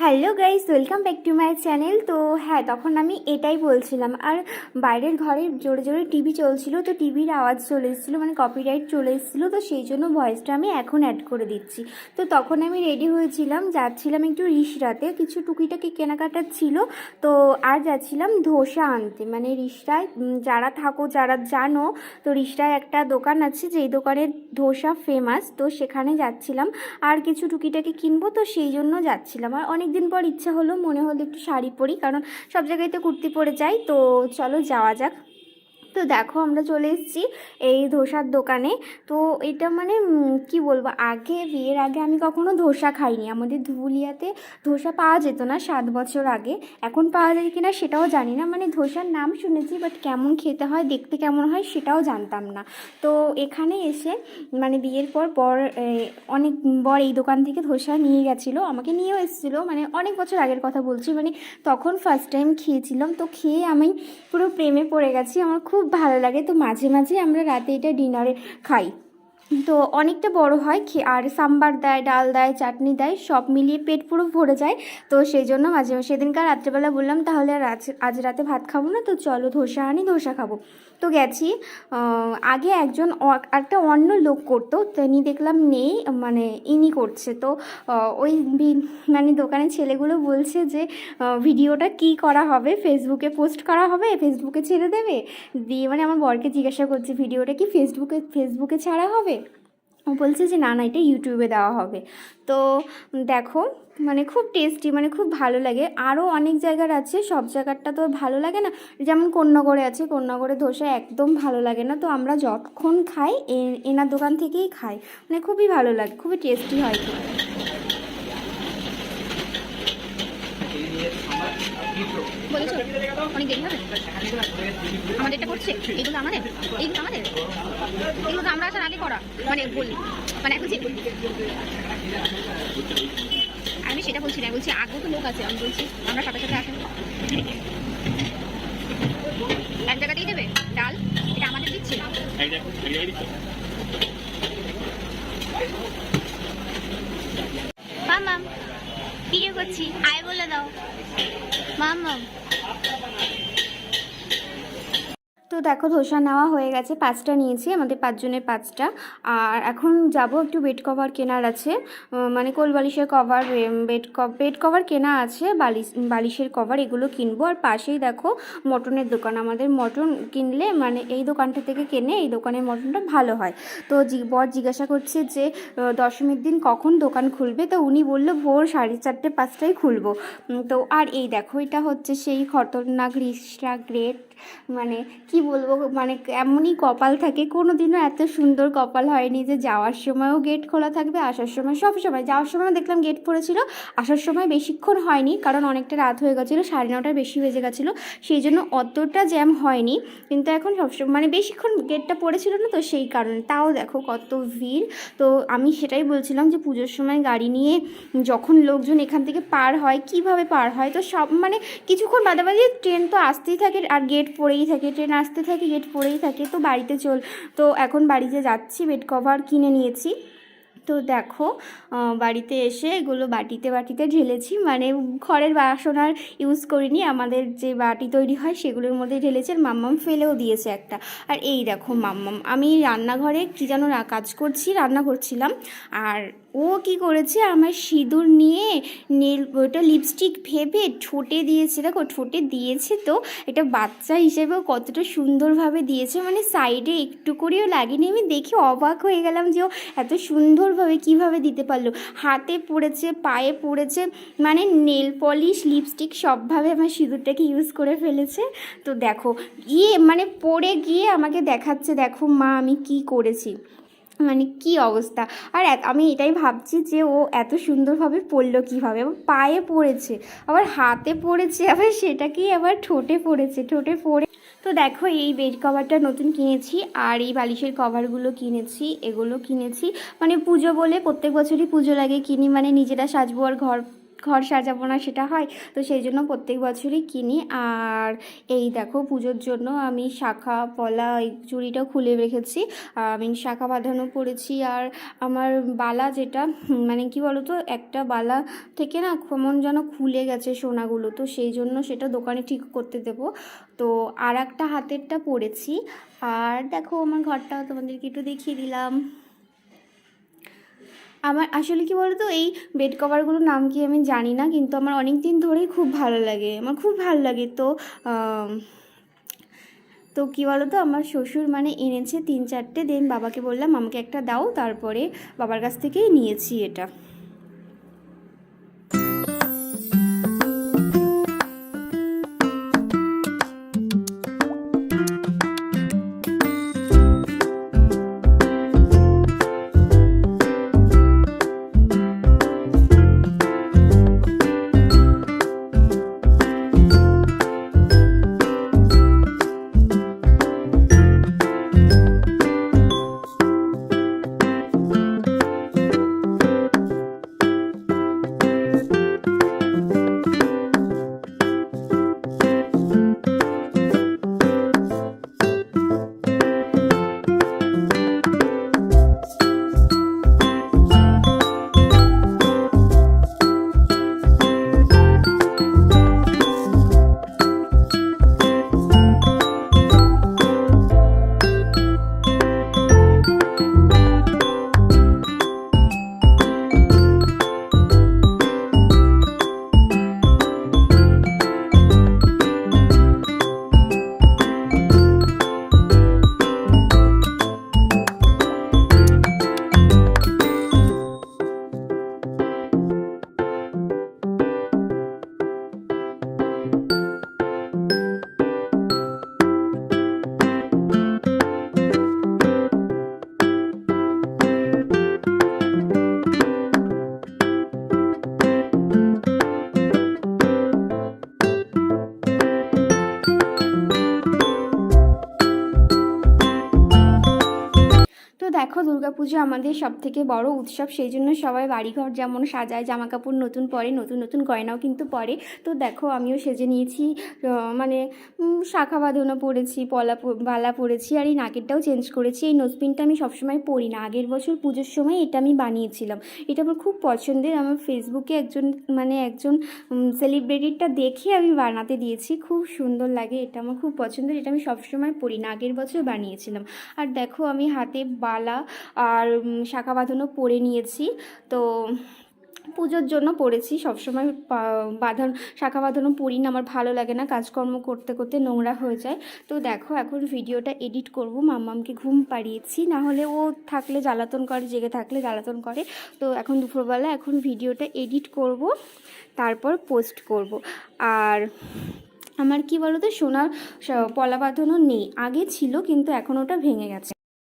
Hello guys, welcome back to my channel. তো হ্যাঁ তখন আমি এটাই বলছিলাম। আর বাইরের ঘরে জোরে জোরে টিভি চলছিল, তো টিভির আওয়াজ চলে এসেছিল মানে কপিরাইট চলে এসেছিল, তো সেই জন্য ভয়েসটা আমি এখন অ্যাড করে দিচ্ছি। তো তখন আমি রেডি হয়েছিলাম, যাচ্ছিলাম একটু রিসরাতে। কিছু টুকিটাকি কেনাকাটা ছিল, তো আর যাচ্ছিলাম ধোসা আনতে। মানে রিসরায় যারা থাকো, যারা জানো, তো রিসরায় একটা দোকান আছে, যেই দোকানের ধোসা ফেমাস তো সেখানে যাচ্ছিলাম। আর কিছু টুকিটাকি কিনবো, তো সেই জন্য যাচ্ছিলাম। আর অনেক দিন পর ইচ্ছা হলো, মনে হলো একটু শাড়ি পরি, কারণ সব জায়গায় তো কুর্তি পরে যাই, তো চলো যাওয়া যাক। তো দেখো আমরা চলে এসেছি এই ধোসার দোকানে। তো এটা মানে কি বলব, আগে, বিয়ের আগে আমি কখনো ধোসা খাইনি। আমাদের ধুবুলিয়াতে ধোসা পাওয়া যেত না সাত বছর আগে। এখন পাওয়া যায় কিনা সেটাও জানি না। মানে ধোসার নাম শুনেছি বাট কেমন খেতে হয়, দেখতে কেমন হয় সেটাও জানতাম না। তো এখানে এসে মানে বিয়ের পর বর অনেক বর এই দোকান থেকে ধোসা নিয়ে গেছিল, আমাকে নিয়েও এসেছিল। মানে অনেক বছর আগের কথা বলছি মানে তখন ফার্স্ট টাইম খেয়েছিলাম। তো খেয়ে আমি পুরো প্রেমে পড়ে গেছি। আমার খুব ভালো লাগে। তো মাঝে মাঝে আমরা রাতে এটা ডিনারে খাই। তো অনেকটা বড় হয় আর সাম্বার দেয়, ডাল দেয়, চাটনি দেয়, সব মিলিয়ে পেট পুরো ভরে যায়। তো সেই জন্য মাঝে মাঝে সেদিনকার রাত্রেবেলা বললাম, তাহলে আর আজ আজ রাতে ভাত খাব না, তো চলো ধোসা আনি, ধোসা খাব। তো গেছি আগে একজন একটা অন্য লোক করতো, তিনি দেখলাম নেই মানে ইনি করছে। তো ওই মানে দোকানের ছেলেগুলো বলছে যে ভিডিওটা কি করা হবে? ফেসবুকে পোস্ট করা হবে? ফেসবুকে ছেড়ে দেবে? দিয়ে মানে আমার বরকে জিজ্ঞাসা করছে, ভিডিওটা কি ফেসবুকে ফেসবুকে ছাড়া হবে? ও বলছে যে, না না, এটা ইউটিউবে দেওয়া হবে। তো দেখো মানে খুব টেস্টি মানে খুব ভালো লাগে। আরও অনেক জায়গার আছে, সব জায়গাটা তো ভালো লাগে না। যেমন কন্যাগড়ে আছে কন্যাগড়ে ধোসা একদম ভালো লাগে না। তো আমরা যতক্ষণ খাই এনার দোকান থেকেই খাই। মানে খুবই ভালো লাগে, খুবই টেস্টি হয় বলেছ? অনেক দেরি হবে। আমাদের এটা করছে এইগুলো আমাদের? এইগুলো আমাদের? এগুলো তো আমরা আসার আগে করা। মানে বলি মানে এখন যে- আমি সেটা বলছি না বলছি আগেও তো লোক আছে, আমি বলছি আমরা সাথে সাথে আসেন। 呢。তো দেখো ধোসা নেওয়া হয়ে গেছে, পাঁচটা নিয়েছি, আমাদের পাঁচজনের পাঁচটা। আর এখন যাব একটু বেড কভার কেনার আছে। মানে কোল বালিশের কভার বেড বেড কভার কেনা আছে, বালিশ, বালিশের কভার এগুলো কিনবো। আর পাশেই দেখো মটনের দোকান, আমাদের মটন কিনলে মানে এই দোকানটা থেকে কেনে এই দোকানের মটনটা ভালো হয়। তো বর জিজ্ঞাসা করছে যে দশমীর দিন কখন দোকান খুলবে? তো উনি বলল ভোর সাড়ে চারটে, পাঁচটায় খুলবো। তো আর এই দেখো, এটা হচ্ছে সেই খতরনাক রিসরা গ্রেট মানে কি বলব মানে এমনই কপাল থাকে কোনো দিনও এত সুন্দর কপাল হয়নি যে যাওয়ার সময়ও গেট খোলা থাকবে, আসার সময়, সব সময়, যাওয়ার সময় দেখলাম গেট পড়েছিল, আসার সময় বেশিক্ষণ হয়নি, কারণ অনেকটা রাত হয়ে গেছিল, সাড়ে নটার বেশি বেজে গেছিল, সেই জন্য অতটা জ্যাম হয়নি, কিন্তু এখন সবসময় মানে বেশিক্ষণ গেটটা পড়েছিল না তো সেই কারণে, তাও দেখো কত ভিড়, তো আমি সেটাই বলছিলাম যে পুজোর সময় গাড়ি নিয়ে যখন লোকজন এখান থেকে পার হয়, কীভাবে পার হয়, তো সব মানে কিছুক্ষণ বাদে বাদে ট্রেন তো আসতেই থাকে, আর গেট পড়েই থাকে ট্রেন আসতে থাকে গেট পড়েই থাকে, তো বাড়িতে চল, তো এখন বাড়িতে যাচ্ছি বেড কভার কিনে নিয়েছি। তো দেখো বাড়িতে এসে এগুলো বাটিতে বাটিতে ঢেলেছি মানে খড়ের বাসন আর ইউজ করিনি, আমাদের যে বাটি তৈরি হয় সেগুলোর মধ্যে ঢেলেছি, আর মাম্মাম ফেলেও দিয়েছে একটা। আর এই দেখো মাম্মাম, আমি রান্নাঘরে কী যেন কাজ করছি, রান্না করছিলাম, আর ও কি করেছে? আমার সিঁদুর নিয়ে নীল ওটা লিপস্টিক ভেবে ঠোঁটে দিয়েছে। দেখো, ঠোঁটে দিয়েছে তো। এটা বাচ্চা হিসেবেও কতটা সুন্দরভাবে দিয়েছে। মানে সাইডে একটু করেও লাগেনি। আমি দেখে অবাক হয়ে গেলাম যে ও এত সুন্দরভাবে কীভাবে দিতে পারল। হাতে পড়েছে, পায়ে পড়েছে মানে নেল পলিশ লিপস্টিক সবভাবে আমার সিঁদুরটাকে ইউজ করে ফেলেছে। তো দেখো, গিয়ে মানে পড়ে গিয়ে আমাকে দেখাচ্ছে, দেখো মা, আমি কি করেছি? মানে কি অবস্থা? আর আমি এটাই ভাবছি যে ও এত সুন্দরভাবে পড়ল কীভাবে? আবার পায়ে পড়েছে, আবার হাতে পড়েছে, আবার সেটাকেই আবার ঠোঁটে পড়েছে, ঠোঁটে পড়ে। তো দেখো, এই বেড কভারটা নতুন কিনেছি, আর এই বালিশের কভারগুলো কিনেছি, এগুলো কিনেছি। মানে পুজো বলে প্রত্যেক বছরই পুজো লাগে কিনি মানে নিজেরা সাজবো আর ঘর ঘর সাজাবো না সেটা হয়। তো সেই জন্য প্রত্যেক বছরই কিনি। আর এই দেখো পুজোর জন্য আমি শাখা, পলা, এই চুড়িটা খুলে রেখেছি। আমি শাখা বাঁধানো পরেছি। আর আমার বালা যেটা মানে কি বলতো, একটা বালা থেকে না কেমন যেন খুলে গেছে সোনাগুলো। তো সেই জন্য সেটা দোকানে ঠিক করতে দেবো। তো আর একটা হাতেরটা পরেছি। আর দেখো আমার ঘরটাও তোমাদেরকে একটু দেখিয়ে দিলাম। আমার, আসলে কি বলতো, এই বেড কভারগুলোর নাম কি আমি জানি না, কিন্তু আমার অনেক দিন ধরেই খুব ভালো লাগে। আমার খুব ভালো লাগে তো তো কী বলো তো আমার শ্বশুর মানে এনেছে তিন চারটে দেন বাবাকে বললাম, আমাকে একটা দাও। তারপরে বাবার কাছ থেকেই নিয়েছি এটা। দেখো, দুর্গাপুজো আমাদের সব থেকে বড় উৎসব, সেই জন্য সবাই বাড়িঘর যেমন সাজায় জামা কাপড় নতুন পরে, নতুন নতুন গয়নাও কিন্তু পরে। তো দেখো, আমিও সেজে নিয়েছি মানে শাখা বাঁধানো পরেছি, পলা বালা পরেছি, আর এই নাকেরটাও চেঞ্জ করেছি। এই নোজপিনটা আমি সবসময় পরি না। আগের বছর পুজোর সময় এটা আমি বানিয়েছিলাম। এটা আমার খুব পছন্দের। আমার ফেসবুকে একজন মানে একজন সেলিব্রিটিটা দেখে আমি বানাতে দিয়েছি। খুব সুন্দর লাগে, এটা আমার খুব পছন্দের। এটা আমি সবসময় পরি না। আগের বছর বানিয়েছিলাম। আর দেখো, আমি হাতে বালা আর উম, শাখা বাঁধানো পরে নিয়েছি। তো পুজোর জন্য পড়েছি সবসময় বাঁধান শাখা বাঁধানো পরি না আমার ভালো লাগে না কাজকর্ম করতে করতে নোংরা হয়ে যায়। তো দেখো এখন ভিডিওটা এডিট করব মাম্মামকে ঘুম পাড়িয়েছি না হলে ও থাকলে জ্বালাতন করে জেগে থাকলে জ্বালাতন করে। তো এখন দুপুরবেলা এখন ভিডিওটা এডিট করব তারপর পোস্ট করব। আর আমার কি বলতো সোনার পলা বাঁধানো নেই আগে ছিল কিন্তু এখন ওটা ভেঙে গেছে।